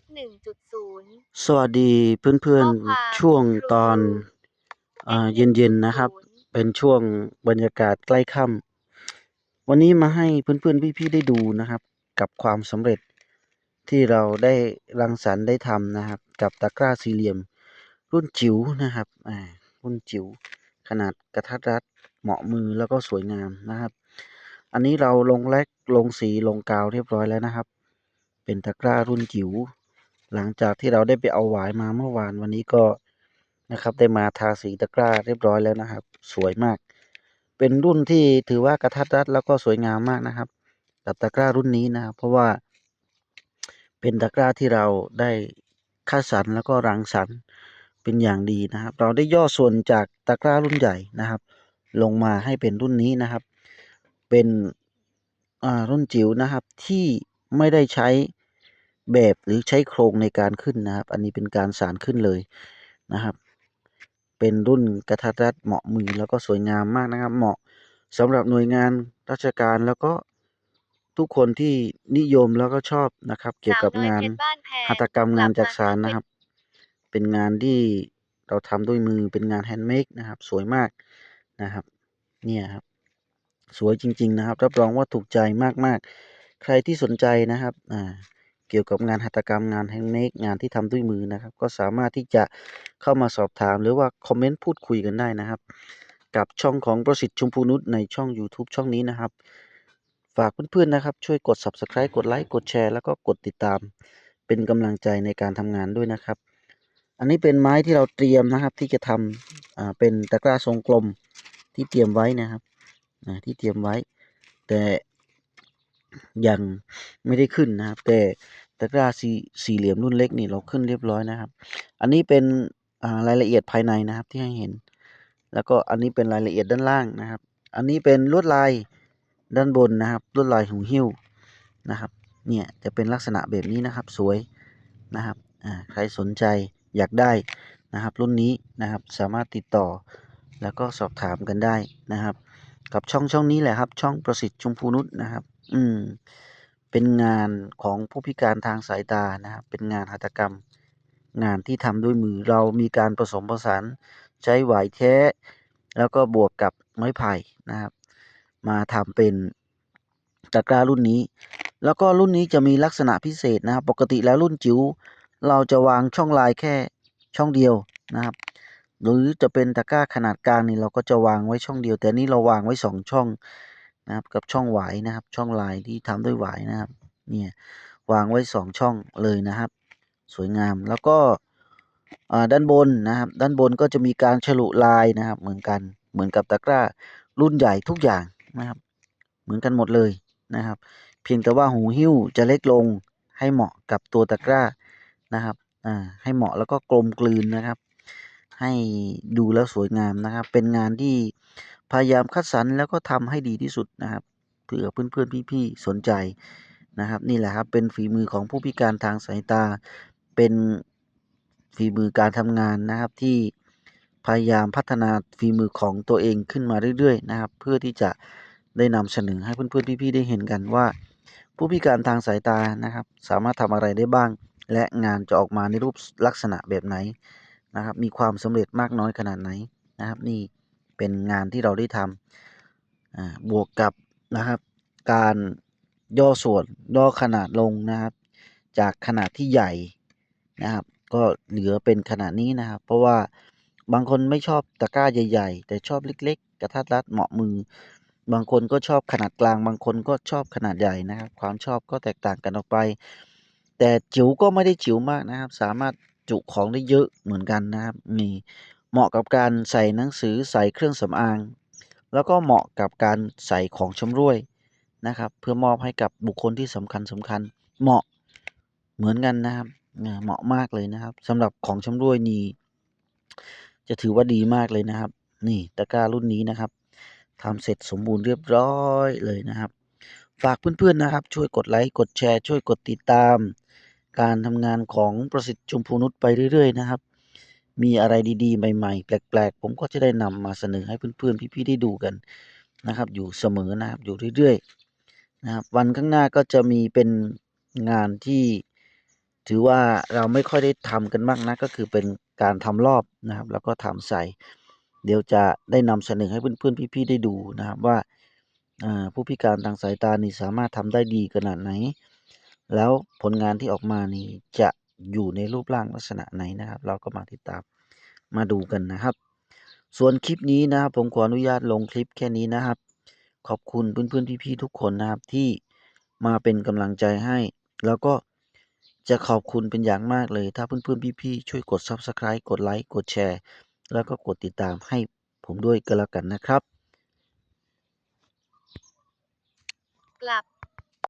x หนึ่งจุดศูนย์ สวัสดีเพื่อนข้อความ ๆ ช่วงตอนเอ่อเย็นๆนะครับ เป็นช่วงบรรยากาศใกล้ค่ำวันนี้มาให้เพื่อนๆพี่ๆได้ดูนะครับ กับความสำเร็จที่เราได้รังสรรค์ได้ทำนะครับ กับตะกร้าสี่เหลี่ยม รุ่นจิ๋วนะครับอ่ารุ่นจิ๋วขนาดกระทัดรัดเหมาะมือแล้วก็สวยงามนะครับ อันนี้เราลงแลกลงสีลงกาวเรียบร้อยแล้วนะครับ เป็นตะกร้ารุ่นจิ๋ว หลังจากที่เราได้ไปเอาหวายมาเมื่อวานวันนี้ก็นะครับ ได้มาทาสีตะกร้าเรียบร้อยแล้วนะครับ สวยมาก เป็นรุ่นที่ถือว่ากระทัดรัดแล้วก็สวยงามมากนะครับกับตะกร้ารุ่นนี้นะครับ เพราะว่าเป็นตะกร้าที่เราได้คัดสรรแล้วก็รังสรรค์เป็นอย่างดีนะครับ เราได้ย่อส่วนจากตะกร้ารุ่นใหญ่นะครับ ลงมาให้เป็นรุ่นนี้นะครับ เป็นอ่ารุ่นจิ๋วนะครับที่ไม่ได้ใช้ แบบหรือใช้โครงในการขึ้นนะครับ อันนี้เป็นการสารขึ้นเลยนะครับ เป็นรุ่นกระทัดรัดเหมาะมือแล้วก็สวยงามมากนะครับ เหมาะสำหรับหน่วยงานราชการแล้วก็ทุกคนที่นิยมแล้วก็ชอบนะครับ เกี่ยวกับงานสวอยเพชรบ้านแพงหัตถกรรมงานจักสานกลับมานะครับ เป็นงานที่เราทำด้วยมือเป็นงานแฮนด์เมดนะครับ สวยมากนะครับ เนี่ยครับ สวยจริง ๆ นะครับรับรองว่าถูกใจมากๆ ใครที่สนใจนะครับ อ่า เกี่ยวกับงานหัตถกรรมงานแฮนด์เมดงานที่ทำด้วยมือนะครับ ก็สามารถที่จะเข้ามาสอบถามหรือว่าคอมเมนต์พูดคุยกันได้นะครับ กับช่องของประสิทธิ์ชุมพูนุชในช่อง YouTube ช่องนี้นะครับ ฝากเพื่อนๆนะครับ ช่วยกด Subscribe กดไลค์กดแชร์แล้วก็กดติดตาม เป็นกำลังใจในการทำงานด้วยนะครับ อันนี้เป็นไม้ที่เราเตรียมนะครับที่จะทำเป็นตะกร้าทรงกลมที่เตรียมไว้นะครับที่เตรียมไว้ แต่ ยังไม่ได้ขึ้นนะครับ แต่ตะกร้าสี่สี่เหลี่ยมรุ่นเล็กนี่เราขึ้นเรียบร้อยนะครับ อันนี้เป็นรายละเอียดภายในนะครับที่ให้เห็น แล้วก็อันนี้เป็นรายละเอียดด้านล่างนะครับ อันนี้เป็นลวดลายด้านบนนะครับลวดลายหูหิ้วนะครับ เนี่ยจะเป็นลักษณะแบบนี้นะครับสวยนะครับใครสนใจอยากได้นะครับ รุ่นนี้นะครับสามารถติดต่อแล้วก็สอบถามกันได้นะครับ กับช่องช่องนี้แหละครับ ช่องประสิทธิ์ชุมพูนุชนะครับ อืม เป็นงานของผู้พิการทางสายตานะครับ เป็นงานหัตถกรรม งานที่ทำด้วยมือ เรามีการผสมผสานใช้หวายแท้ แล้วก็บวกกับไม้ไผ่นะครับ มาทำเป็นตะกร้ารุ่นนี้ แล้วก็รุ่นนี้จะมีลักษณะพิเศษนะครับ ปกติแล้วรุ่นจิ๋วเราจะวางช่องลายแค่ช่องเดียวนะครับ หรือจะเป็นตะกร้าขนาดกลางนี่เราก็จะวางไว้ช่องเดียว แต่นี่เราวางไว้สองช่อง นะครับ กับช่องหวายนะครับ ช่องลายที่ทำด้วยหวายนะครับ เนี่ยวางไว้สองช่องเลยนะครับ สวยงามแล้วก็ด้านบนนะครับ ด้านบนก็จะมีการฉลุลายนะครับ เหมือนกันเหมือนกับตะกร้ารุ่นใหญ่ทุกอย่างนะครับ เหมือนกันหมดเลยนะครับ เพียงแต่ว่าหูหิ้วจะเล็กลงให้เหมาะกับตัวตะกร้านะครับอ่าให้เหมาะแล้วก็กลมกลืนนะครับ ให้ดูแล้วสวยงามนะครับ เป็นงานที่ พยายามคัดสรรแล้วก็ทำให้ดีที่สุดนะครับเผื่อเพื่อนๆพี่ๆสนใจนะครับ นี่แหละครับเป็นฝีมือของผู้พิการทางสายตา เป็นฝีมือการทำงานนะครับที่พยายามพัฒนาฝีมือของตัวเองขึ้นมาเรื่อยๆนะครับ เพื่อที่จะได้นำเสนอให้เพื่อนๆพี่ๆได้เห็นกันว่า ผู้พิการทางสายตานะครับ สามารถทำอะไรได้บ้าง และงานจะออกมาในรูปลักษณะแบบไหนนะครับ มีความสำเร็จมากน้อยขนาดไหนนะครับ นี่ เป็นงานที่เราได้ทำบวกกับนะครับ การย่อส่วนย่อขนาดลงนะครับ จากขนาดที่ใหญ่นะครับ ก็เหลือเป็นขนาดนี้นะครับ เพราะว่าบางคนไม่ชอบตะกร้าใหญ่ ๆ แต่ชอบเล็ก ๆ กระทัดรัดเหมาะมือ บางคนก็ชอบขนาดกลาง บางคนก็ชอบขนาดใหญ่นะครับ ความชอบก็แตกต่างกันออกไป แต่จิ๋วก็ไม่ได้จิ๋วมากนะครับ สามารถจุของได้เยอะเหมือนกันนะครับนี่ เหมาะกับการใส่หนังสือใส่เครื่องสำอาง แล้วก็เหมาะกับการใส่ของชำร่วยนะครับ เพื่อมอบให้กับบุคคลที่สำคัญสำคัญ เหมาะเหมือนกันนะครับเหมาะมากเลยนะครับสำหรับของชำร่วยนี่จะถือว่าดีมากเลยนะครับ นี่ตะกร้ารุ่นนี้นะครับทำเสร็จสมบูรณ์เรียบร้อยเลยนะครับ ฝากเพื่อนๆนะครับ ช่วยกดไลค์กดแชร์ ช่วยกดติดตาม การทำงานของประสิทธิ์ชุมพูนุชไปเรื่อยๆนะครับ มีอะไรดีๆ ใหม่ๆ แปลกๆ ผมก็จะได้นำมาเสนอให้เพื่อนๆ พี่ๆ ได้ดูกันนะครับ อยู่เสมอนะครับ อยู่เรื่อยๆ นะครับ วันข้างหน้าก็จะมีเป็นงานที่ถือว่าเราไม่ค่อยได้ทำกันมากนะก็คือเป็นการทำรอบนะครับ แล้วก็ทำใส่ เดี๋ยวจะได้นำเสนอให้เพื่อนๆ พี่ๆ ได้ดูนะครับว่าผู้พิการทางสายตานี่สามารถทำได้ดีขนาดไหน แล้วผลงานที่ออกมานี่จะ อยู่ในรูปร่างลักษณะไหนนะครับ เราก็มาติดตามมาดูกันนะครับ ส่วนคลิปนี้นะครับ ผมขออนุญาตลงคลิปแค่นี้นะครับ ขอบคุณเพื่อนๆพี่ๆทุกคนนะครับที่มาเป็นกำลังใจให้ แล้วก็จะขอบคุณเป็นอย่างมากเลย ถ้าเพื่อนๆพี่ๆช่วยกด Subscribe กดไลค์กดแชร์ แล้วก็กดติดตามให้ผมด้วยก็แล้วกันนะครับ กลับ